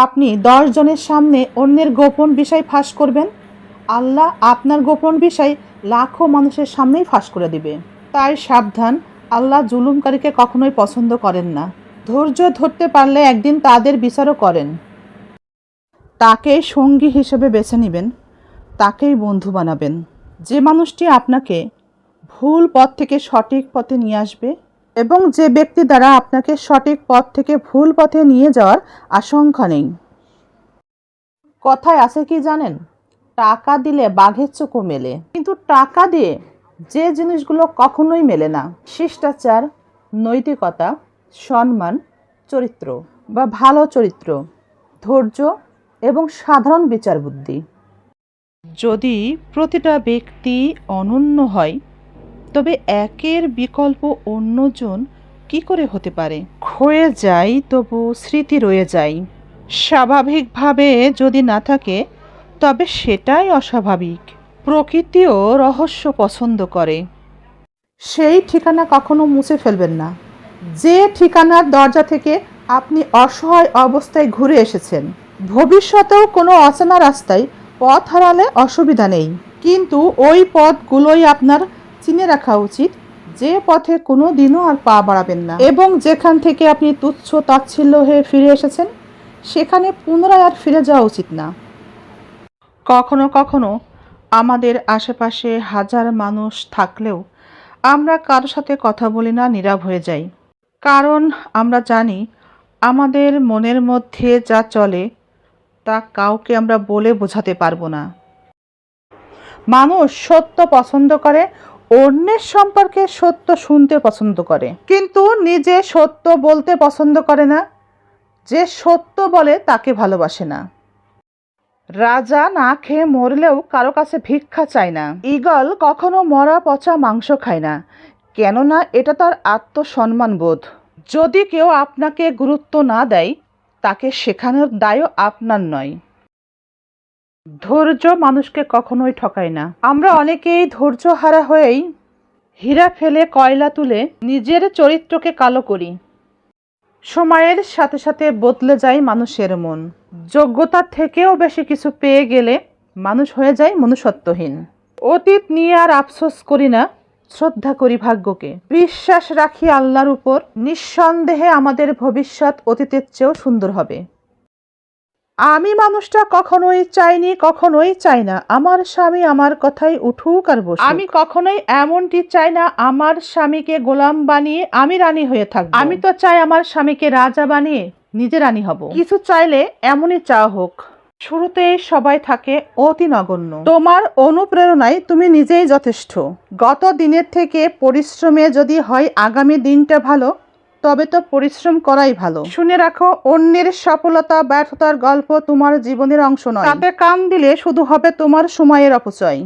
আপনি দশ জনের সামনে অন্যের গোপন বিষয় ফাঁস করবেন? আল্লাহ আপনার গোপন বিষয় লাখো মানুষের সামনেই ফাঁস করে দিবে। তাই সাবধান, আল্লাহ জুলুমকারীকে কখনোই পছন্দ করেন না। ধৈর্য ধরতে পারলে একদিন তাদের বিচারও করেন। তাকে সঙ্গী হিসেবে বেছে নেবেন, তাকেই বন্ধু বানাবেন। যে মানুষটি আপনাকে ভুল পথ থেকে সঠিক পথে নিয়ে আসবে এবং যে ব্যক্তি দ্বারা আপনাকে সঠিক পথ থেকে ভুল পথে নিয়ে যাওয়ার আশঙ্কা নেই। কথায় আছে কি জানেন? টাকা দিলে বাঘের চোখও মেলে। কিন্তু টাকা দিয়ে যে জিনিসগুলো কখনোই মেলে না। শিষ্টাচার, নৈতিকতা, সম্মান, চরিত্র বা ভালো চরিত্র, ধৈর্য এবং সাধারণ বিচার বুদ্ধি যদি প্রতিটা ব্যক্তি অনন্য হয় তবে একের বিকল্প অন্যজন কি করে হতে পারে? ক্ষয়ে যায় তবু স্মৃতি রয়ে যায় স্বাভাবিকভাবে যদি না থাকে তবে সেটাই অস্বাভাবিক। প্রকৃতিও রহস্য পছন্দ করে। সেই ঠিকানা কখনো মুছে ফেলবেন না। যে ঠিকানার দরজা থেকে আপনি অসহায় অবস্থায় ঘুরে এসেছেন ভবিষ্যতেও কোনো অচেনা রাস্তায় পথ হারালে অসুবিধা নেই। কিন্তু ওই পথগুলোই আপনার চিনে রাখা উচিত যে পথে কোনো দিনও আর পা বাড়াবেন না। এবং যেখান থেকে আপনি তুচ্ছ তাচ্ছিল্য হয়ে ফিরে এসেছেন, সেখানে পুনরায় আর ফিরে যাওয়া উচিত না। কখনো কখনো আমাদের আশেপাশে হাজার মানুষ থাকলেও আমরা কারোর সাথে কথা বলি না নীরব হয়ে যাই। কারণ আমরা জানি আমাদের মনের মধ্যে যা চলে, তা কাউকে আমরা বলে বোঝাতে পারব না। মানুষ সত্য পছন্দ করে অন্যের সম্পর্কে সত্য শুনতে পছন্দ করে। কিন্তু নিজে সত্য বলতে পছন্দ করে না। যে সত্য বলে তাকে ভালোবাসে না। রাজা না খেয়ে মরলেও কারও কাছে ভিক্ষা চায় না। ঈগল কখনো মরা পচা মাংস খায় না। কেননা এটা তার আত্মসম্মান বোধ। যদি কেউ আপনাকে গুরুত্ব না দেয়, তাকে শেখানোর দায়ও আপনার নয়। ধৈর্য মানুষকে কখনোই ঠকায় না। আমরা অনেকেই ধৈর্য হারা হয়েই হীরা ফেলে কয়লা তুলে নিজের চরিত্রকে কালো করি। সময়ের সাথে সাথে বদলে যায় মানুষের মন। যোগ্যতার থেকেও বেশি কিছু পেয়ে গেলে মানুষ হয়ে যায় মনুষ্যত্বহীন। অতীত নিয়ে আর আফসোস করি না, শ্রদ্ধা করি ভাগ্যকে। বিশ্বাস রাখি আল্লাহর উপর, নিঃসন্দেহে আমাদের ভবিষ্যৎ অতীতের চেয়েও সুন্দর হবে। আমি মানুষটা কখনোই চাইনি কখনোই চাই না। আমার স্বামী আমার কথাই উঠুক আর বসুক। আমি কখনোই এমনটি চাই না আমার স্বামীকে গোলাম বানিয়ে আমি রানী হয়ে থাকব। আমি তো চাই আমার স্বামীকে রাজা বানিয়ে নিজে রানী হব। কিছু চাইলে এমনই চাওয়া হোক। শুরুতে সবাই থাকে অতি নগণ্য। তোমার অনুপ্রেরণায় তুমি নিজেই যথেষ্ট। গত দিনের থেকে পরিশ্রমে যদি হয় আগামী দিনটা ভালো। তবে তো পরিশ্রম করাই ভালো। শুনে রাখো, অন্যের সফলতা, ব্যর্থতার গল্প তোমার জীবনের অংশ নয়। তাতে কান দিলে শুধু হবে তোমার সময়ের অপচয়।